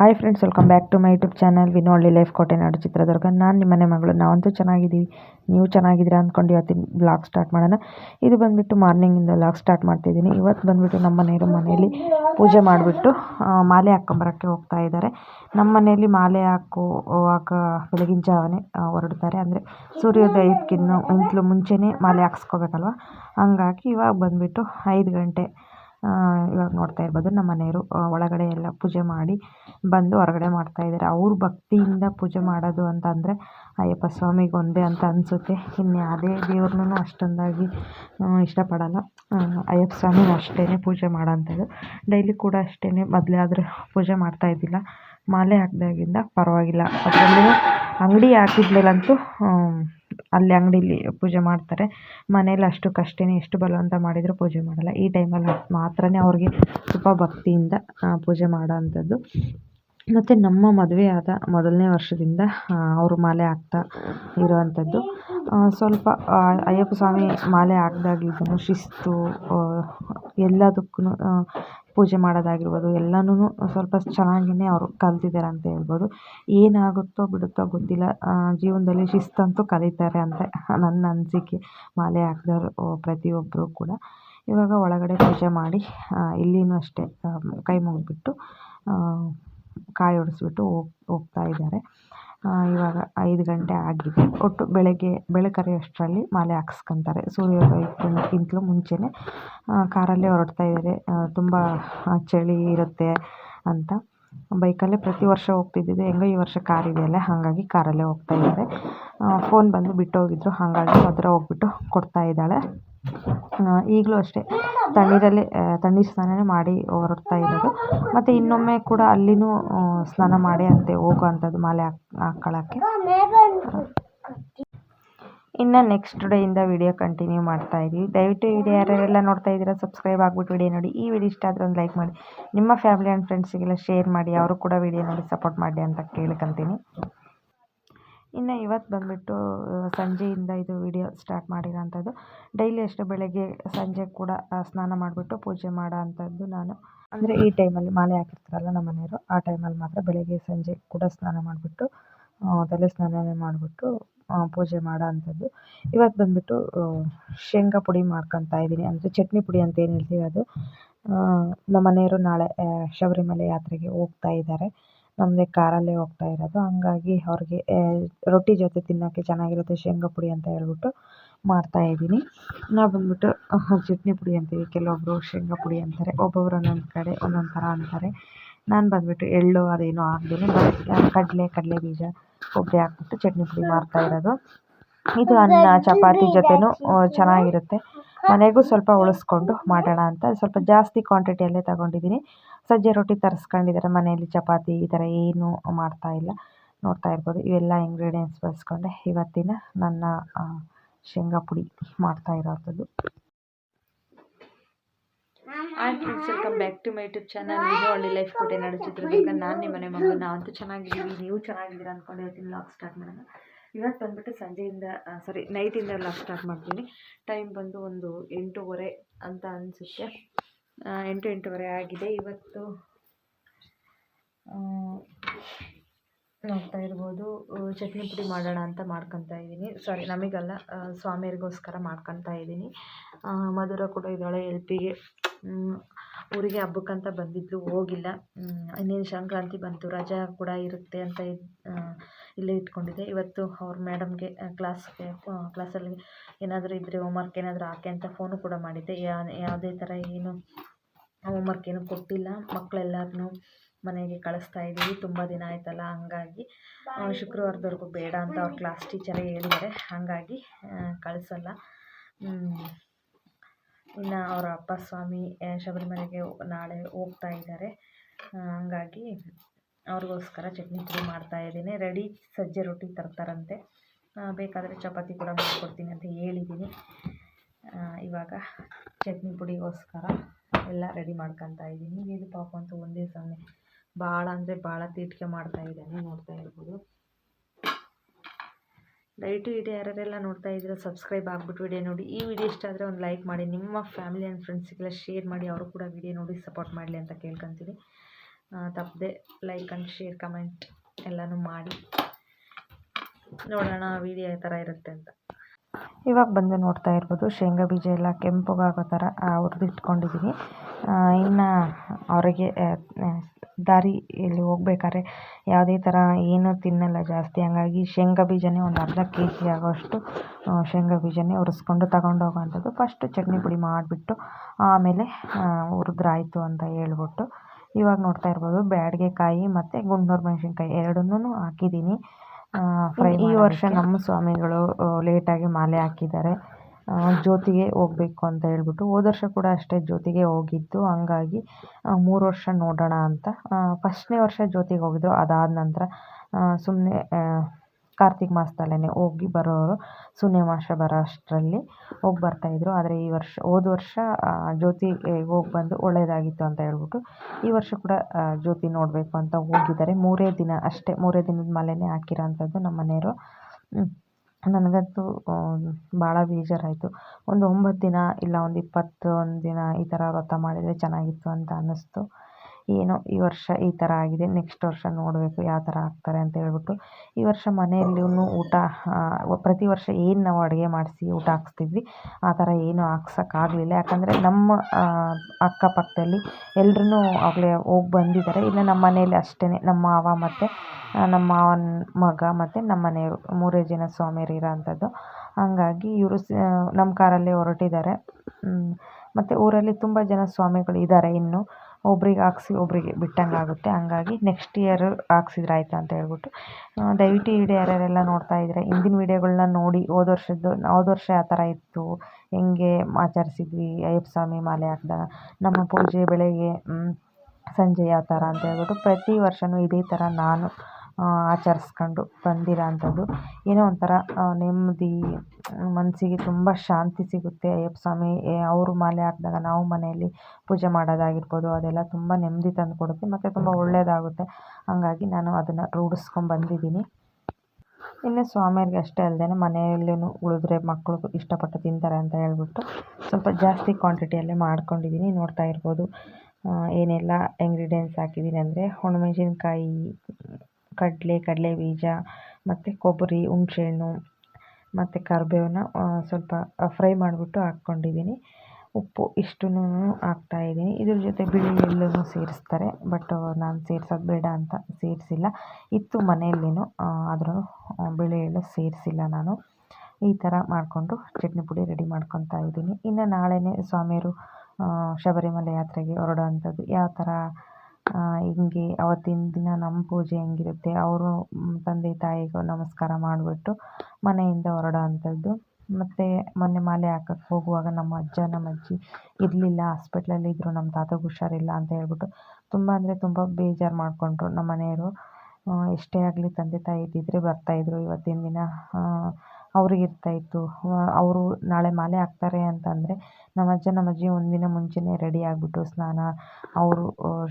Hi friends welcome back to my YouTube channel ವಿನೋಳ್ಳಿ life Kotenadu Chitradurga ನಾನು ನಿಮ್ಮನೆ ಮಗಳು ನಾವಂತೂ ಚೆನ್ನಾಗಿದ್ದೀವಿ ನೀವು ಚೆನ್ನಾಗಿದ್ದೀರಾ ಅಂದ್ಕೊಂಡು ಇವತ್ತಿನ ಬ್ಲಾಗ್ ಸ್ಟಾರ್ಟ್ ಮಾಡೋಣ. ಇದು ಬಂದುಬಿಟ್ಟು ಮಾರ್ನಿಂಗಿಂದ ಬ್ಲಾಗ್ ಸ್ಟಾರ್ಟ್ ಮಾಡ್ತಿದ್ದೀನಿ. ಇವತ್ತು ಬಂದುಬಿಟ್ಟು ನಮ್ಮ ಮನೆಯವರು ಮನೆಯಲ್ಲಿ ಪೂಜೆ ಮಾಡಿಬಿಟ್ಟು ಮಾಲೆ ಹಾಕ್ಕೊಂಬರೋಕ್ಕೆ ಹೋಗ್ತಾ ಇದ್ದಾರೆ. ನಮ್ಮ ಮನೆಯಲ್ಲಿ ಮಾಲೆ ಹಾಕುವಾಗ ಬೆಳಗಿನ ಜಾವನೇ ಹೊರಡ್ತಾರೆ. ಅಂದರೆ ಇಂತಲೂ ಮುಂಚೆನೇ ಮಾಲೆ ಹಾಕ್ಸ್ಕೋಬೇಕಲ್ವ? ಹಂಗಾಗಿ ಇವಾಗ ಬಂದುಬಿಟ್ಟು ಐದು ಗಂಟೆ ಇವಾಗ ನೋಡ್ತಾ ಇರ್ಬೋದು ನಮ್ಮ ಮನೆಯವರು ಒಳಗಡೆ ಎಲ್ಲ ಪೂಜೆ ಮಾಡಿ ಬಂದು ಹೊರಗಡೆ ಮಾಡ್ತಾ ಇದ್ದಾರೆ. ಅವ್ರ ಭಕ್ತಿಯಿಂದ ಪೂಜೆ ಮಾಡೋದು ಅಂತ ಅಂದರೆ, ಅಯ್ಯಪ್ಪ ಸ್ವಾಮಿಗೆ ಒಂದೇ ಅಂತ ಅನಿಸುತ್ತೆ. ಇನ್ಯಾವುದೇ ದೇವ್ರನ್ನೂ ಅಷ್ಟೊಂದಾಗಿ ಇಷ್ಟಪಡಲ್ಲ. ಅಯ್ಯಪ್ಪ ಸ್ವಾಮಿ ಅಷ್ಟೇ ಪೂಜೆ ಮಾಡೋಂಥದ್ದು ಡೈಲಿ ಕೂಡ ಅಷ್ಟೇ ಮೊದಲಾದ್ರೆ ಪೂಜೆ ಮಾಡ್ತಾ ಇದ್ದಿಲ್ಲ. ಮಾಲೆ ಹಾಕಿದಾಗಿಂದ ಪರವಾಗಿಲ್ಲ. ಅಂಗಡಿ ಹಾಕಿದ್ಮೇಲಂತೂ ಅಲ್ಲಿ ಅಂಗಡಿಲಿ ಪೂಜೆ ಮಾಡ್ತಾರೆ. ಮನೇಲಿ ಅಷ್ಟಕ್ಕಷ್ಟೇ ಎಷ್ಟು ಬಲವಂತ ಮಾಡಿದರೂ ಪೂಜೆ ಮಾಡಲ್ಲ. ಈ ಟೈಮಲ್ಲಿ ಮಾತ್ರನೇ ಅವ್ರಿಗೆ ಸ್ವಲ್ಪ ಭಕ್ತಿಯಿಂದ ಪೂಜೆ ಮಾಡೋ ಅಂಥದ್ದು. ಮತ್ತು ನಮ್ಮ ಮದುವೆ ಆದ ಮೊದಲನೇ ವರ್ಷದಿಂದ ಅವರು ಮಾಲೆ ಹಾಕ್ತಾ ಇರುವಂಥದ್ದು ಸ್ವಲ್ಪ ಅಯ್ಯಪ್ಪ ಸ್ವಾಮಿ ಮಾಲೆ ಹಾಕ್ದಾಗ್ಲಿಂದನೂ ಶಿಸ್ತು ಎಲ್ಲದಕ್ಕೂ ಪೂಜೆ ಮಾಡೋದಾಗಿರ್ಬೋದು ಎಲ್ಲನೂ ಸ್ವಲ್ಪ ಚೆನ್ನಾಗಿಯೇ ಅವರು ಕಲ್ತಿದ್ದಾರೆ ಅಂತ ಹೇಳ್ಬೋದು. ಏನಾಗುತ್ತೋ ಬಿಡುತ್ತೋ ಗೊತ್ತಿಲ್ಲ. ಜೀವನದಲ್ಲಿ ಶಿಸ್ತಂತೂ ಕಲಿತಾರೆ ಅಂತ ನನ್ನ ಅನಿಸಿಕೆ. ಮಾಲೆ ಹಾಕ್ದವ್ರು ಪ್ರತಿಯೊಬ್ಬರು ಕೂಡ. ಇವಾಗ ಒಳಗಡೆ ಪೂಜೆ ಮಾಡಿ ಇಲ್ಲಿಯೂ ಅಷ್ಟೇ ಕೈ ಮುಗಿದ್ಬಿಟ್ಟು ಕಾಯಿ ಒಡೆಸ್ಬಿಟ್ಟು ಹೋಗ್, ಹೋಗ್ತಾ ಇದ್ದಾರೆ. ಇವಾಗ ಐದು ಗಂಟೆ ಆಗಿದೆ. ಒಟ್ಟು ಬೆಳಗ್ಗೆ ಬೆಳಕರಿಯೋಷ್ಟರಲ್ಲಿ ಮಾಲೆ ಹಾಕ್ಸ್ಕೊಂತಾರೆ. ಸೂರ್ಯೋದಯಕ್ಕಿಂತಲೂ ಮುಂಚೆನೇ. ಕಾರಲ್ಲಿ ಹೊರಡ್ತಾ ಇದ್ದಾರೆ. ತುಂಬ ಚಳಿ ಇರುತ್ತೆ ಅಂತ. ಬೈಕಲ್ಲೇ ಪ್ರತಿ ವರ್ಷ ಹೋಗ್ತಿದ್ದಿದ್ದು ಹೆಂಗೋ ಈ ವರ್ಷ ಕಾರ್ ಇದೆಯಲ್ಲ ಹಾಗಾಗಿ ಕಾರಲ್ಲೇ ಹೋಗ್ತಾ ಇದ್ದಾರೆ. ಫೋನ್ ಬಂದು ಬಿಟ್ಟು ಹೋಗಿದ್ರು ಹಾಗಾಗಿ ಹತ್ರ ಹೋಗ್ಬಿಟ್ಟು ಕೊಡ್ತಾ ಇದ್ದಾಳೆ. ಈಗಲೂ ಅಷ್ಟೇ. ತಣ್ಣೀರಲ್ಲೇ ತಣ್ಣೀರು ಸ್ನಾನನೇ ಮಾಡಿ ಹೊರಡ್ತಾ ಇರೋದು. ಮತ್ತು ಇನ್ನೊಮ್ಮೆ ಕೂಡ ಅಲ್ಲಿನೂ ಸ್ನಾನ ಮಾಡಿ ಅಂತೆ ಹೋಗುವಂಥದ್ದು ಮಾಲೆ ಹಾಕ್ ಹಾಕ್ಕೊಳ್ಳೋಕ್ಕೆ ಇನ್ನು ನೆಕ್ಸ್ಟ್ ಡೇಯಿಂದ ವಿಡಿಯೋ ಕಂಟಿನ್ಯೂ ಮಾಡ್ತಾ ಇದ್ದೀವಿ ದಯವಿಟ್ಟು ವಿಡಿಯೋ ಯಾರ್ಯಾರೆಲ್ಲ ನೋಡ್ತಾ ಇದ್ದೀರಾ ಸಬ್ಸ್ಕ್ರೈಬ್ ಆಗ್ಬಿಟ್ಟು ವಿಡಿಯೋ ನೋಡಿ. ಈ ವಿಡಿಯೋ ಇಷ್ಟ ಆದರೆ ಒಂದು ಲೈಕ್ ಮಾಡಿ. ನಿಮ್ಮ ಫ್ಯಾಮಿಲಿ ಆ್ಯಂಡ್ ಫ್ರೆಂಡ್ಸಿಗೆಲ್ಲ ಶೇರ್ ಮಾಡಿ. ಅವರು ಕೂಡ ವಿಡಿಯೋ ನೋಡಿ ಸಪೋರ್ಟ್ ಮಾಡಿ ಅಂತ ಕೇಳ್ಕೊತೀನಿ. ಇನ್ನು ಇವತ್ತು ಬಂದುಬಿಟ್ಟು ಸಂಜೆಯಿಂದ ಇದು ವಿಡಿಯೋ ಸ್ಟಾರ್ಟ್ ಮಾಡಿರೋಂಥದ್ದು. ಡೈಲಿ ಅಷ್ಟೇ ಬೆಳಗ್ಗೆ, ಸಂಜೆ ಕೂಡ ಸ್ನಾನ ಮಾಡಿಬಿಟ್ಟು ಪೂಜೆ ಮಾಡೋ ಅಂಥದ್ದು ನಾನು. ಅಂದರೆ ಈ ಟೈಮಲ್ಲಿ ಮಾಲೆ ಹಾಕಿರ್ತಾರಲ್ಲ ನಮ್ಮ ಮನೆಯವರು, ಆ ಟೈಮಲ್ಲಿ ಮಾತ್ರ ಬೆಳಗ್ಗೆ, ಸಂಜೆ ಕೂಡ ಸ್ನಾನ ಮಾಡಿಬಿಟ್ಟು ತಲೆ ಸ್ನಾನನೇ ಮಾಡಿಬಿಟ್ಟು ಪೂಜೆ ಮಾಡೋ ಅಂಥದ್ದು ಇವತ್ತು ಬಂದುಬಿಟ್ಟು ಶೇಂಗಾ ಪುಡಿ ಮಾಡ್ಕೊತಾ ಇದ್ದೀನಿ. ಅಂದರೆ ಚಟ್ನಿ ಪುಡಿ ಅಂತ ಏನು ಹೇಳ್ತೀವಿ ಅದು. ನಮ್ಮ ಮನೆಯವರು ನಾಳೆ ಶಬರಿಮಲೆ ಯಾತ್ರೆಗೆ ಹೋಗ್ತಾ ಇದ್ದಾರೆ ನಮ್ಮದೇ ಕಾರಲ್ಲೇ ಹೋಗ್ತಾ ಇರೋದು. ಹಾಗಾಗಿ ಅವ್ರಿಗೆ ರೊಟ್ಟಿ ಜೊತೆ ತಿನ್ನೋಕ್ಕೆ ಚೆನ್ನಾಗಿರುತ್ತೆ, ಶೇಂಗಾ ಪುಡಿ ಅಂತ ಹೇಳ್ಬಿಟ್ಟು ಮಾಡ್ತಾ ಇದ್ದೀನಿ. ನಾವು ಬಂದ್ಬಿಟ್ಟು ಚಟ್ನಿ ಪುಡಿ ಅಂತೀವಿ. ಕೆಲವೊಬ್ಬರು ಶೇಂಗಾ ಪುಡಿ ಅಂತಾರೆ, ಒಬ್ಬೊಬ್ರು ಒಂದೊಂದು ಕಡೆ, ಒಂದೊಂದು ಥರ ಅಂತಾರೆ. ನಾನು ಬಂದುಬಿಟ್ಟು ಎಳ್ಳು ಅದೇನು ಹಾಕ್ದೇನೆ ಕಡಲೆ ಕಡಲೆ ಬೀಜ, ಕೊಬ್ಬರಿ ಹಾಕ್ಬಿಟ್ಟು ಚಟ್ನಿ ಪುಡಿ ಮಾಡ್ತಾ ಇರೋದು. ಇದು ಅನ್ನ, ಚಪಾತಿ ಜೊತೆನೂ ಚೆನ್ನಾಗಿರುತ್ತೆ. ಮನೆಗೂ ಸ್ವಲ್ಪ ಉಳಿಸ್ಕೊಂಡು ಮಾಡೋಣ ಅಂತ ಸ್ವಲ್ಪ ಜಾಸ್ತಿ ಕ್ವಾಂಟಿಟಿಯಲ್ಲೇ ತಗೊಂಡಿದ್ದೀನಿ. ಸಜ್ಜೆ ರೊಟ್ಟಿ ತರಿಸ್ಕೊಂಡಿದ್ದಾರೆ, ಮನೆಯಲ್ಲಿ ಚಪಾತಿ ಈ ಥರ ಏನು ಮಾಡ್ತಾ ಇಲ್ಲ. ನೋಡ್ತಾ ಇರ್ಬೋದು, ಇವೆಲ್ಲ ಇಂಗ್ರೀಡಿಯೆಂಟ್ಸ್ ಬಳಸ್ಕೊಂಡೆ ಇವತ್ತಿನ ನನ್ನ ಶೇಂಗಾ ಪುಡಿ ಮಾಡ್ತಾ ಇರೋವಂಥದ್ದು and friends welcome back to my YouTube channel ನೀವು ಒಳ್ಳೆ ಲೈಫ್ ಕೊಟ್ಟೆ ನಡು ಚಿತ್ರದುರ್ಗ ನಾನು ನಿಮ್ಮ ಮನೆ ಮಗಳು ನಾವಂತೂ ಚೆನ್ನಾಗಿದ್ದೀವಿ. ನೀವು ಚೆನ್ನಾಗಿದ್ದೀರಾ ಅಂದ್ಕೊಂಡು ಇವತ್ತಿನ ಲಾಗ್ ಸ್ಟಾರ್ಟ್ ಮಾಡೋಣ. ಇವತ್ತು ಬಂದುಬಿಟ್ಟು ಸಂಜೆಯಿಂದ ಸಾರಿ ನೈಟಿಂದ ಲಾಗ್ ಸ್ಟಾರ್ಟ್ ಮಾಡ್ತೀನಿ. ಟೈಮ್ ಬಂದು ಒಂದು ಎಂಟೂವರೆ ಅಂತ ಅನಿಸುತ್ತೆ. ಎಂಟು ಎಂಟೂವರೆ ಆಗಿದೆ. ಇವತ್ತು ನೋಡ್ತಾ ಇರ್ಬೋದು. ಚಟ್ನಿ ಪುಡಿ ಮಾಡೋಣ ಅಂತ ಮಾಡ್ಕೊತಾ ಇದ್ದೀನಿ. ಸಾರಿ ನಮಗಲ್ಲ ಸ್ವಾಮಿಯರಿಗೋಸ್ಕರ ಮಾಡ್ಕೊತಾ ಇದ್ದೀನಿ. ಮಧುರ ಕೂಡ ಇದ್ದಾಳೆ ಎಲ್ಪಿಗೆ ಊರಿಗೆ ಹಬ್ಬಕ್ಕಂತ ಬಂದಿದ್ಲು ಹೋಗಿಲ್ಲ. ಇನ್ನೇನು ಸಂಕ್ರಾಂತಿ ಬಂತು, ರಜಾ ಕೂಡ ಇರುತ್ತೆ ಅಂತ ಇಲ್ಲೇ ಇಟ್ಕೊಂಡಿದ್ದೆ. ಇವತ್ತು ಅವ್ರ ಮೇಡಮ್ಗೆ ಕ್ಲಾಸ್ಗೆ ಕ್ಲಾಸಲ್ಲಿ ಏನಾದರೂ ಇದ್ದರೆ ಹೋಮ್ವರ್ಕ್ ಏನಾದರೂ ಹಾಕಿ ಅಂತ ಫೋನು ಕೂಡ ಮಾಡಿದ್ದೆ. ಯಾವುದೇ ಥರ ಏನು ಹೋಮ್ವರ್ಕ್ ಏನು ಕೊಟ್ಟಿಲ್ಲ. ಮಕ್ಕಳೆಲ್ಲರನ್ನೂ ಮನೆಗೆ ಕಳಿಸ್ತಾ ಇದ್ದೀವಿ. ತುಂಬ ದಿನ ಆಯ್ತಲ್ಲ, ಹಂಗಾಗಿ ಶುಕ್ರವಾರದವರೆಗೂ ಬೇಡ ಅಂತ ಅವ್ರ ಕ್ಲಾಸ್ ಟೀಚರೇ ಹೇಳಿದ್ದಾರೆ. ಹಾಗಾಗಿ ಕಳಿಸಲ್ಲ. ಇನ್ನು ಅವರ ಅಪ್ಪ, ಸ್ವಾಮಿ ಶಬರಿಮಲೆಗೆ ನಾಳೆ ಹೋಗ್ತಾ ಇದ್ದಾರೆ ಹಂಗಾಗಿ ಅವ್ರಿಗೋಸ್ಕರ ಚಟ್ನಿ ಪುಡಿ ಮಾಡ್ತಾ ಇದ್ದೀನಿ. ರೆಡಿ, ಸಜ್ಜೆ ರೊಟ್ಟಿ ತರ್ತಾರಂತೆ. ಬೇಕಾದರೆ ಚಪಾತಿ ಕೂಡ ಮಾಡಿಕೊಡ್ತೀನಿ ಅಂತ ಹೇಳಿದ್ದೀನಿ. ಇವಾಗ ಚಟ್ನಿ ಪುಡಿಗೋಸ್ಕರ ಎಲ್ಲ ರೆಡಿ ಮಾಡ್ಕೊತಾ ಇದ್ದೀನಿ. ಇದು ಪಾಪ ಅಂತೂ ಒಂದೇ ಸಮಯ ಭಾಳ ಅಂದರೆ ಭಾಳ ತೀಟಿಕೆ ಮಾಡ್ತಾ ಇದ್ದಾನೆ ನೋಡ್ತಾ ಇರ್ಬೋದು. ದಯವಿಟ್ಟು ವಿಡಿಯೋ ಯಾರ್ಯಾರೆಲ್ಲ ನೋಡ್ತಾ ಇದ್ದೀರೋ ಸಬ್ಸ್ಕ್ರೈಬ್ ಆಗಿಬಿಟ್ಟು ವಿಡಿಯೋ ನೋಡಿ. ಈ ವಿಡಿಯೋ ಇಷ್ಟ ಆದರೆ ಒಂದು ಲೈಕ್ ಮಾಡಿ, ನಿಮ್ಮ ಫ್ಯಾಮಿಲಿ ಆ್ಯಂಡ್ ಫ್ರೆಂಡ್ಸಿಗೆಲ್ಲ ಶೇರ್ ಮಾಡಿ, ಅವರು ಕೂಡ ವಿಡಿಯೋ ನೋಡಿ ಸಪೋರ್ಟ್ ಮಾಡಲಿ ಅಂತ ಕೇಳ್ಕೊತೀನಿ. ತಪ್ಪದೆ ಲೈಕ್ ಆ್ಯಂಡ್ ಶೇರ್ ಕಮೆಂಟ್ ಎಲ್ಲನೂ ಮಾಡಿ. ನೋಡೋಣ ವಿಡಿಯೋ ಯಾವ ಥರ ಇರುತ್ತೆ ಅಂತ. ಇವಾಗ ಬಂದು ನೋಡ್ತಾ ಇರ್ಬೋದು. ಶೇಂಗಾ ಬೀಜ ಎಲ್ಲ ಕೆಂಪಗಾಗೋ ಥರ ಹುರಿದಿಟ್ಕೊಂಡಿದ್ದೀನಿ ಇನ್ನು ಅವರಿಗೆ ದಾರಿಯಲ್ಲಿ ಹೋಗ್ಬೇಕಾದ್ರೆ ಯಾವುದೇ ಥರ ಏನೂ ತಿನ್ನಲ್ಲ ಜಾಸ್ತಿ. ಹಂಗಾಗಿ ಶೇಂಗಾ ಬೀಜನೇ ಒಂದು ಅರ್ಧ ಕೆ ಜಿ ಆಗೋಷ್ಟು ಶೇಂಗಾ ಬೀಜನೇ ಹುರಿಸ್ಕೊಂಡು ತಗೊಂಡು ಹೋಗೋವಂಥದ್ದು. ಫಸ್ಟು ಚಟ್ನಿ ಪುಡಿ ಮಾಡಿಬಿಟ್ಟು, ಆಮೇಲೆ ಹುರಿದ್ರಾಯ್ತು ಅಂತ ಹೇಳ್ಬಿಟ್ಟು ಇವಾಗ ನೋಡ್ತಾ ಇರ್ಬೋದು. ಬ್ಯಾಡಗೆ ಕಾಯಿ ಮತ್ತು ಗುಂಡ್ನೂರು ಮೆಣಸಿನ್ಕಾಯಿ ಎರಡನ್ನೂ ಹಾಕಿದ್ದೀನಿ ಫ್ರೈ ಈ ವರ್ಷ ನಮ್ಮ ಸ್ವಾಮಿಗಳು ಲೇಟಾಗಿ ಮಾಲೆ ಹಾಕಿದ್ದಾರೆ. ಜ್ಯೋತಿಗೆ ಹೋಗ್ಬೇಕು ಅಂತ ಹೇಳ್ಬಿಟ್ಟು ಹೋದ ವರ್ಷ ಕೂಡ ಅಷ್ಟೇ ಜ್ಯೋತಿಗೆ ಹೋಗಿದ್ದು. ಹಂಗಾಗಿ ಮೂರು ವರ್ಷ ನೋಡೋಣ ಅಂತ. ಫಸ್ಟ್ನೇ ವರ್ಷ ಜ್ಯೋತಿಗೆ ಹೋಗಿದ್ರು. ಅದಾದ ನಂತರ ಸುಮ್ಮನೆ ಕಾರ್ತಿಕ್ ಮಾಸದಲ್ಲೇ ಹೋಗಿ ಬರೋರು ಶೂನ್ಯ ಮಾಸ ಬರೋ ಅಷ್ಟರಲ್ಲಿ ಹೋಗಿ ಬರ್ತಾಯಿದ್ರು ಆದರೆ ಈ ವರ್ಷ, ಹೋದ ವರ್ಷ ಜ್ಯೋತಿ ಹೋಗಿ ಬಂದು ಒಳ್ಳೆಯದಾಗಿತ್ತು ಅಂತ ಹೇಳ್ಬಿಟ್ಟು ಈ ವರ್ಷ ಕೂಡ ಜ್ಯೋತಿ ನೋಡಬೇಕು ಅಂತ ಹೋಗಿದ್ದಾರೆ. ಮೂರೇ ದಿನ ಅಷ್ಟೇ, ಮೂರೇ ದಿನದ ಮಾಲೆನೇ ಹಾಕಿರೋ ಅಂಥದ್ದು ನಮ್ಮ ಮನೆಯವರು. ನನಗಂತೂ ಭಾಳ ಬೇಜಾರಾಯಿತು. ಒಂದು ಒಂಬತ್ತು ದಿನ ಇಲ್ಲ, ಒಂದು ಇಪ್ಪತ್ತೊಂದು ದಿನ ಈ ಥರ ವ್ರತ ಮಾಡಿದರೆ ಚೆನ್ನಾಗಿತ್ತು ಅಂತ ಅನ್ನಿಸ್ತು. ಏನೋ ಈ ವರ್ಷ ಈ ಥರ ಆಗಿದೆ ನೆಕ್ಸ್ಟ್ ವರ್ಷ ನೋಡಬೇಕು ಯಾವ ಥರ ಆಗ್ತಾರೆ ಅಂತ ಹೇಳ್ಬಿಟ್ಟು ಈ ವರ್ಷ ಮನೆಯಲ್ಲೂ ಊಟ ಪ್ರತಿ ವರ್ಷ ಏನು ನಾವು ಅಡುಗೆ ಮಾಡಿಸಿ ಊಟ ಹಾಕಿಸ್ತಿದ್ವಿ, ಆ ಥರ ಏನೂ ಹಾಕ್ಸೋಕ್ಕಾಗ್ಲಿಲ್ಲ ಯಾಕಂದರೆ ನಮ್ಮ ಅಕ್ಕಪಕ್ಕದಲ್ಲಿ ಎಲ್ರೂ ಆಗಲೇ ಹೋಗಿ ಬಂದಿದ್ದಾರೆ. ಇನ್ನು ನಮ್ಮ ಮನೆಯಲ್ಲಿ ಅಷ್ಟೇ ನಮ್ಮ ಮಾವ ಮತ್ತು ನಮ್ಮ ಮಾವನ ಮಗ ಮತ್ತು ನಮ್ಮ ಮನೆಯವರು ಮೂರೇ ಜನ ಸ್ವಾಮಿಯರು ಇರೋ ಅಂಥದ್ದು ಹಂಗಾಗಿ ಇವರು ನಮ್ಮ ಕಾರಲ್ಲೇ ಹೊರಟಿದ್ದಾರೆ. ಮತ್ತು ಊರಲ್ಲಿ ತುಂಬ ಜನ ಸ್ವಾಮಿಗಳು ಇದ್ದಾರೆ ಇನ್ನು. ಒಬ್ರಿಗೆ ಹಾಕ್ಸಿ ಒಬ್ಬರಿಗೆ ಬಿಟ್ಟಂಗೆ ಆಗುತ್ತೆ. ಹಂಗಾಗಿ ನೆಕ್ಸ್ಟ್ ಇಯರ್ ಹಾಕ್ಸಿದ್ರೆ ಆಯ್ತು ಅಂತ ಹೇಳ್ಬಿಟ್ಟು ದಯವಿಟ್ಟು ಈ ವಿಡಿಯೋ ಯಾರ್ಯಾರೆಲ್ಲ ನೋಡ್ತಾ ಇದ್ದೀರಾ ಹಿಂದಿನ ವಿಡಿಯೋಗಳನ್ನ ನೋಡಿ, ಹೋದ ವರ್ಷದ್ದು, ಹೋದ ವರ್ಷ ಯಾವ ಥರ ಇತ್ತು, ಹೆಂಗೆ ಆಚರಿಸಿದ್ವಿ ಅಯ್ಯಪ್ಪ ಸ್ವಾಮಿ ಮಾಲೆ ಹಾಕ್ದಾಗ ನಮ್ಮ ಪೂಜೆ ಬೆಳಗ್ಗೆ ಸಂಜೆ ಯಾವ ಥರ ಅಂತ ಹೇಳ್ಬಿಟ್ಟು ಪ್ರತಿ ವರ್ಷವೂ ಇದೇ ಥರ ನಾನು ಆಚರಿಸ್ಕೊಂಡು ಬಂದಿರೋ ಅಂಥದ್ದು. ಏನೋ ಒಂಥರ ನೆಮ್ಮದಿ ಮನಸ್ಸಿಗೆ ತುಂಬ ಶಾಂತಿ ಸಿಗುತ್ತೆ. ಅಯ್ಯಪ್ಪ ಸ್ವಾಮಿ ಅವರು ಮಾಲೆ ಹಾಕಿದಾಗ ನಾವು ಮನೆಯಲ್ಲಿ ಪೂಜೆ ಮಾಡೋದಾಗಿರ್ಬೋದು, ಅದೆಲ್ಲ ತುಂಬ ನೆಮ್ಮದಿ ತಂದುಕೊಡುತ್ತೆ ಮತ್ತು ತುಂಬ ಒಳ್ಳೆಯದಾಗುತ್ತೆ ಹಾಗಾಗಿ ನಾನು ಅದನ್ನು ರೂಢಿಸ್ಕೊಂಡು ಬಂದಿದ್ದೀನಿ. ಇನ್ನು ಸ್ವಾಮಿಯವ್ರಿಗೆ ಅಷ್ಟೇ ಅಲ್ಲದೆ ಮನೆಯಲ್ಲೂ ಉಳಿದ್ರೆ ಮಕ್ಕಳು ಇಷ್ಟಪಟ್ಟು ತಿಂತಾರೆ ಅಂತ ಹೇಳ್ಬಿಟ್ಟು ಸ್ವಲ್ಪ ಜಾಸ್ತಿ ಕ್ವಾಂಟಿಟಿಯಲ್ಲೇ ಮಾಡ್ಕೊಂಡಿದ್ದೀನಿ. ನೋಡ್ತಾ ಇರ್ಬೋದು. ಏನೆಲ್ಲ ಇಂಗ್ರೀಡಿಯೆಂಟ್ಸ್ ಹಾಕಿದ್ದೀನಿ ಅಂದರೆ ಒಣಮೆಣ್ಸಿನ್ಕಾಯಿ ಕಡಲೆ ಕಡಲೆ ಬೀಜ, ಮತ್ತು ಕೊಬ್ಬರಿ, ಹುಣ್ಸೆಹಣ್ಣು, ಮತ್ತು ಕರಿಬೇವನ್ನ ಸ್ವಲ್ಪ ಫ್ರೈ ಮಾಡಿಬಿಟ್ಟು ಹಾಕ್ಕೊಂಡಿದ್ದೀನಿ. ಉಪ್ಪು ಇಷ್ಟನ್ನೂ ಹಾಕ್ತಾಯಿದ್ದೀನಿ ಇದ್ರ ಜೊತೆ ಬಿಳಿ ಎಳ್ಳನ್ನು ಸೇರಿಸ್ತಾರೆ ಬಟ್ ನಾನು ಸೇರ್ಸೋದು ಬೇಡ ಅಂತ ಸೇರಿಸಿಲ್ಲ. ಇತ್ತು ಮನೆಯಲ್ಲೇನೋ ಆದರೂ ಬಿಳಿ ಎಳ್ಳು ಸೇರಿಸಿಲ್ಲ ನಾನು. ಈ ಥರ ಮಾಡಿಕೊಂಡು ಚಟ್ನಿ ಪುಡಿ ರೆಡಿ ಮಾಡ್ಕೊತಾ ಇದ್ದೀನಿ. ಇನ್ನು ನಾಳೆಯೇ ಸ್ವಾಮಿಯರು ಶಬರಿಮಲೆ ಯಾತ್ರೆಗೆ ಹೊರಡೋ ಯಾವ ಥರ ಹಿಂಗೆ ಅವತ್ತಿನ ದಿನ ನಮ್ಮ ಪೂಜೆ ಹೆಂಗಿರುತ್ತೆ, ಅವರು ತಂದೆ ತಾಯಿಗೂ ನಮಸ್ಕಾರ ಮಾಡಿಬಿಟ್ಟು ಮನೆಯಿಂದ ಹೊರಡೋ ಅಂಥದ್ದು ಮತ್ತು ಮೊನ್ನೆ ಮಾಲೆ ಹಾಕಕ್ಕೆ ಹೋಗುವಾಗ ನಮ್ಮ ಅಜ್ಜ, ನಮ್ಮ ಅಜ್ಜಿ ಇರಲಿಲ್ಲ ಹಾಸ್ಪಿಟ್ಲಲ್ಲಿದ್ದರು ನಮ್ಮ ತಾತಗೆ ಹುಷಾರಿಲ್ಲ ಅಂತ ಹೇಳ್ಬಿಟ್ಟು ತುಂಬ ಅಂದರೆ ತುಂಬ ಬೇಜಾರು ಮಾಡಿಕೊಂಡ್ರು ನಮ್ಮ ಮನೆಯವರು. ಎಷ್ಟೇ ಆಗಲಿ ತಂದೆ ತಾಯಿ ಇದ್ದಿದ್ದರೆ ಬರ್ತಾಯಿದ್ರು ಇವತ್ತಿನ ದಿನ. ಅವ್ರಿಗೆ ಇರ್ತಾಯಿತ್ತು ಅವರು ನಾಳೆ ಮಾಲೆ ಹಾಕ್ತಾರೆ ಅಂತಂದರೆ ನಮ್ಮ ಅಜ್ಜ, ನಮ್ಮ ಅಜ್ಜಿ ಒಂದಿನ ಮುಂಚೆನೇ ರೆಡಿ ಆಗಿಬಿಟ್ಟು ಸ್ನಾನ, ಅವರು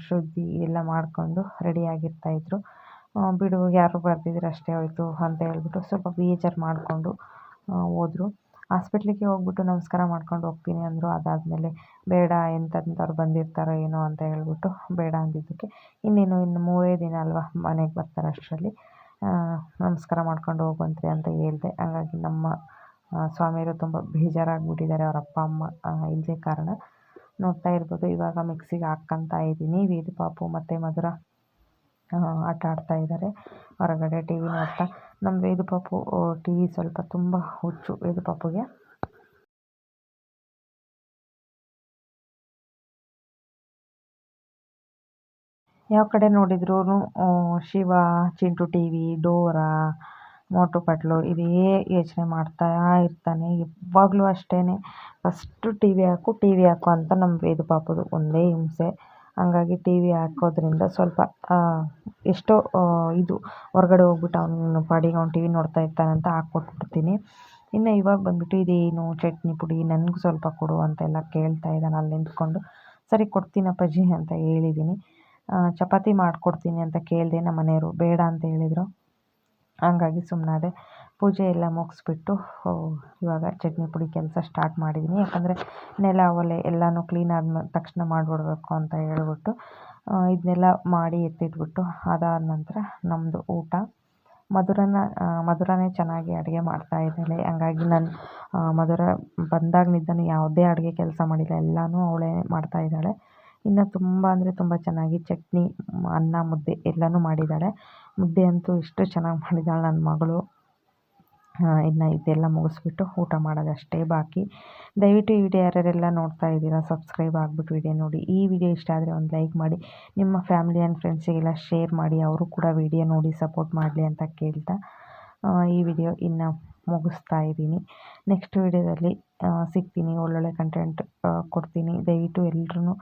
ಶುದ್ಧಿ ಎಲ್ಲ ಮಾಡಿಕೊಂಡು ರೆಡಿಯಾಗಿರ್ತಾಯಿದ್ರು ಬಿಡು, ಯಾರು ಬರ್ದಿದ್ರೆ ಅಷ್ಟೇ ಹೋಯಿತು ಅಂತ ಹೇಳ್ಬಿಟ್ಟು ಸ್ವಲ್ಪ ಬೇಜಾರು ಮಾಡಿಕೊಂಡು ಹೋದ್ರು. ಹಾಸ್ಪಿಟ್ಲಿಗೆ ಹೋಗ್ಬಿಟ್ಟು ನಮಸ್ಕಾರ ಮಾಡ್ಕೊಂಡು ಹೋಗ್ತೀನಿ ಅಂದರು. ಅದಾದಮೇಲೆ ಬೇಡ ಎಂಥೆಂಥವ್ರು ಬಂದಿರ್ತಾರೋ ಏನೋ ಅಂತ ಹೇಳ್ಬಿಟ್ಟು ಬೇಡ ಅಂದಿದ್ದಕ್ಕೆ. ಇನ್ನೇನು, ಇನ್ನು ಮೂರೇ ದಿನ ಅಲ್ವಾ ಮನೆಗೆ ಬರ್ತಾರೆ ಅಷ್ಟರಲ್ಲಿ. ನಮಸ್ಕಾರ ಮಾಡ್ಕೊಂಡು ಹೋಗುವಂತ್ರಿ ಅಂತ ಹೇಳಿದೆ. ಹಾಗಾಗಿ ನಮ್ಮ ಸ್ವಾಮಿಯವರು ತುಂಬ ಬೇಜಾರಾಗಿಬಿಟ್ಟಿದ್ದಾರೆ ಅವ್ರ ಅಪ್ಪ ಅಮ್ಮ ಇಲ್ಲದೆ ಕಾರಣ. ನೋಡ್ತಾ ಇರ್ಬೋದು, ಇವಾಗ ಮಿಕ್ಸಿಗೆ ಹಾಕ್ಕೊಂತ ಇದ್ದೀನಿ. ವೇದ ಪಾಪು ಮತ್ತು ಮಧುರ ಆಟ ಆಡ್ತಾ ಇದ್ದಾರೆ. ಹೊರಗಡೆ ಟಿ ವಿ ನೋಡ್ತಾ. ನಮ್ಮ ವೇದ ಪಾಪು ಟಿ ವಿ ಸ್ವಲ್ಪ ತುಂಬ ಹುಚ್ಚು ವೇದ ಪಾಪುಗೆ. ಯಾವ ಕಡೆ ನೋಡಿದ್ರೂ Shiva, Chintu T V, Dora, Motu Patlu ಇದೇ ಯೋಚನೆ ಮಾಡ್ತಾ ಇರ್ತಾನೆ. ಯಾವಾಗಲೂ ಅಷ್ಟೇ ಫಸ್ಟು ಟಿ ವಿ ಹಾಕು, ಟಿ ವಿ ಹಾಕು ಅಂತ ನಮ್ಮ ವೇದ ಪಾಪದು ಒಂದೇ ಹಿಂಸೆ. ಹಂಗಾಗಿ ಟಿ ವಿ ಹಾಕೋದ್ರಿಂದ ಸ್ವಲ್ಪ ಎಷ್ಟೋ ಇದು ಹೊರಗಡೆ ಹೋಗ್ಬಿಟ್ಟು ಅವನು ಪಾಡಿಗೆ ಅವ್ನು ಟಿ ವಿ ನೋಡ್ತಾ ಇರ್ತಾನೆ ಅಂತ ಹಾಕ್ಕೊಟ್ಬಿಡ್ತೀನಿ. ಇನ್ನು ಇವಾಗ ಬಂದುಬಿಟ್ಟು ಇದೇನು ಚಟ್ನಿ ಪುಡಿ, ನನಗೂ ಸ್ವಲ್ಪ ಕೊಡು ಅಂತೆಲ್ಲ ಕೇಳ್ತಾ ಇದ್ದಾನೆ. ಅಲ್ಲಿ ನಿಂತ್ಕೊಂಡು, ಸರಿ ಕೊಡ್ತೀನಪ್ಪಾಜಿ ಅಂತ ಹೇಳಿದ್ದೀನಿ. ಚಪಾತಿ ಮಾಡಿಕೊಡ್ತೀನಿ ಅಂತ ಕೇಳಿದೆ ನಮ್ಮ ಮನೆಯವರು ಬೇಡ ಅಂತ ಹೇಳಿದರು. ಹಂಗಾಗಿ ಸುಮ್ಮನಾದೆ ಪೂಜೆ ಎಲ್ಲ ಮುಗಿಸ್ಬಿಟ್ಟು ಇವಾಗ ಚಟ್ನಿ ಪುಡಿ ಕೆಲಸ ಸ್ಟಾರ್ಟ್ ಮಾಡಿದ್ದೀನಿ ಯಾಕಂದರೆ ನೆಲ, ಒಲೆ ಎಲ್ಲನೂ ಕ್ಲೀನ್ ಆದ ತಕ್ಷಣ ಮಾಡಿಬಿಡ್ಬೇಕು ಅಂತ ಹೇಳ್ಬಿಟ್ಟು ಇದನ್ನೆಲ್ಲ ಮಾಡಿ ಎತ್ತಿಟ್ಬಿಟ್ಟು ಅದಾದ ನಂತರ ನಮ್ಮದು ಊಟ. ಮಧುರನ ಮಧುರನೇ ಚೆನ್ನಾಗಿ ಅಡುಗೆ ಮಾಡ್ತಾ ಇದ್ದಾಳೆ. ಹಂಗಾಗಿ ನಾನು ಮಧುರ ಬಂದಾಗಿನಿಂದನೂ ಯಾವುದೇ ಅಡುಗೆ ಕೆಲಸ ಮಾಡಿಲ್ಲ. ಎಲ್ಲನೂ ಅವಳೇ ಮಾಡ್ತಾ ಇದ್ದಾಳೆ. ಇನ್ನು ತುಂಬ ಅಂದರೆ ತುಂಬ ಚೆನ್ನಾಗಿ ಚಟ್ನಿ ಅನ್ನ, ಮುದ್ದೆ ಎಲ್ಲನೂ ಮಾಡಿದ್ದಾಳೆ ಮುದ್ದೆ ಅಂತೂ ಎಷ್ಟು ಚೆನ್ನಾಗಿ ಮಾಡಿದ್ದಾಳೆ ನನ್ನ ಮಗಳು. ಇನ್ನು ಇದೆಲ್ಲ ಮುಗಿಸ್ಬಿಟ್ಟು ಊಟ ಮಾಡೋದಷ್ಟೇ ಬಾಕಿ. ದಯವಿಟ್ಟು ಈ ವಿಡಿಯೋ ಯಾರ್ಯಾರೆಲ್ಲ ನೋಡ್ತಾ ಇದ್ದೀರಾ, ಸಬ್ಸ್ಕ್ರೈಬ್ ಆಗಿಬಿಟ್ಟು ವಿಡಿಯೋ ನೋಡಿ. ಈ ವಿಡಿಯೋ ಇಷ್ಟ ಆದರೆ ಒಂದು ಲೈಕ್ ಮಾಡಿ. ನಿಮ್ಮ ಫ್ಯಾಮಿಲಿ ಆ್ಯಂಡ್ ಫ್ರೆಂಡ್ಸಿಗೆಲ್ಲ ಶೇರ್ ಮಾಡಿ. ಅವರು ಕೂಡ ವಿಡಿಯೋ ನೋಡಿ ಸಪೋರ್ಟ್ ಮಾಡಲಿ ಅಂತ ಕೇಳ್ತಾ ಈ ವಿಡಿಯೋ ಇನ್ನು ಮುಗಿಸ್ತಾ ಇದ್ದೀನಿ. ನೆಕ್ಸ್ಟ್ ವಿಡಿಯೋದಲ್ಲಿ ಸಿಗ್ತೀನಿ. ಒಳ್ಳೊಳ್ಳೆ ಕಂಟೆಂಟ್ ಕೊಡ್ತೀನಿ. ದಯವಿಟ್ಟು ಎಲ್ರೂ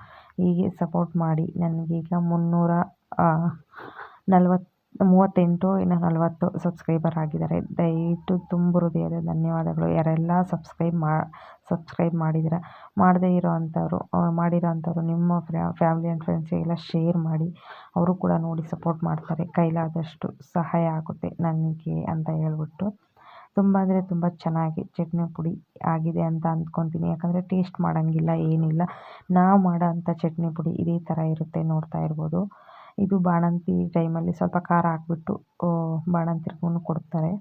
ಹೀಗೆ ಸಪೋರ್ಟ್ ಮಾಡಿ. ನನಗೀಗ ಮುನ್ನೂರ ನಲ್ವತ್ತು ಮೂವತ್ತೆಂಟು, ಇನ್ನು ನಲವತ್ತು ಸಬ್ಸ್ಕ್ರೈಬರ್ ಆಗಿದ್ದಾರೆ. ದಯವಿಟ್ಟು ತುಂಬ ಹೃದಯದ ಧನ್ಯವಾದಗಳು. ಯಾರೆಲ್ಲ ಸಬ್ಸ್ಕ್ರೈಬ್ ಮಾ ಸಬ್ಸ್ಕ್ರೈಬ್ ಮಾಡಿದ್ದೀರ, ಮಾಡದೇ ಇರೋ ಅಂಥವ್ರು ಮಾಡಿರೋ ಅಂಥವ್ರು ನಿಮ್ಮ ಫ್ಯಾಮಿಲಿ ಆ್ಯಂಡ್ ಫ್ರೆಂಡ್ಸಿಗೆಲ್ಲ ಶೇರ್ ಮಾಡಿ. ಅವರು ಕೂಡ ನೋಡಿ ಸಪೋರ್ಟ್ ಮಾಡ್ತಾರೆ. ಕೈಲಾದಷ್ಟು ಸಹಾಯ ಆಗುತ್ತೆ ನನಗೆ ಅಂತ ಹೇಳ್ಬಿಟ್ಟು. ತುಂಬ ಅಂದರೆ ತುಂಬ ಚೆನ್ನಾಗಿ ಚಟ್ನಿ ಪುಡಿ ಆಗಿದೆ ಅಂತ ಅಂದ್ಕೊತೀನಿ. ಯಾಕಂದರೆ ಟೇಸ್ಟ್ ಮಾಡೋಂಗಿಲ್ಲ, ಏನಿಲ್ಲ. ನಾವು ಮಾಡೋ ಅಂಥ ಚಟ್ನಿ ಪುಡಿ ಇದೇ ಥರ ಇರುತ್ತೆ ನೋಡ್ತಾ ಇರ್ಬೋದು. ಇದು ಬಾಣಂತಿ ಟೈಮಲ್ಲಿ ಸ್ವಲ್ಪ ಖಾರ ಹಾಕ್ಬಿಟ್ಟು ಬಾಣಂತಿರ್ಗೂ ಕೊಡ್ತಾರೆ.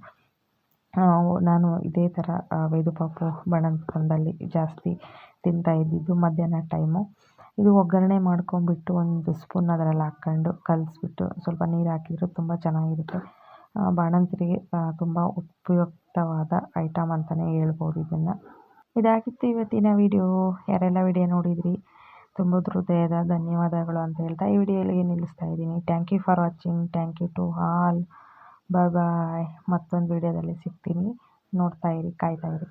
ನಾನು ಇದೇ ಥರ ವೇದುಪಾಪು ಬಾಣಂತನದಲ್ಲಿ ಜಾಸ್ತಿ ತಿಂತಾ ಇದ್ದಿದ್ದು ಮಧ್ಯಾಹ್ನ ಟೈಮು. ಇದು ಒಗ್ಗರಣೆ ಮಾಡ್ಕೊಂಬಿಟ್ಟು ಒಂದು ಸ್ಪೂನ್ ಅದರಲ್ಲಿ ಹಾಕ್ಕೊಂಡು ಕಲಸ್ಬಿಟ್ಟು ಸ್ವಲ್ಪ ನೀರು ಹಾಕಿದ್ರು ತುಂಬ ಚೆನ್ನಾಗಿರುತ್ತೆ. ಬಾಣಂತಿರಿಗೆ ತುಂಬ ಉಪಯುಕ್ತವಾದ ಐಟಮ್ ಅಂತಲೇ ಹೇಳ್ಬೋದು ಇದನ್ನು. ಇದಾಗಿತ್ತು ಇವತ್ತಿನ ವಿಡಿಯೋ ಯಾರೆಲ್ಲ ವಿಡಿಯೋ ನೋಡಿದಿರಿ, ತುಂಬ ಹೃದಯದ ಧನ್ಯವಾದಗಳು ಅಂತ ಹೇಳ್ತಾ ಈ ವಿಡಿಯೋ ನಿಲ್ಲಿಸ್ತಾ ಇದ್ದೀನಿ. Thank you for watching thank you to all bye bye ಮತ್ತೊಂದು ವಿಡಿಯೋದಲ್ಲಿ ಸಿಗ್ತೀನಿ. ನೋಡ್ತಾ ಇರಿ, ಕಾಯ್ತಾ ಇರಿ.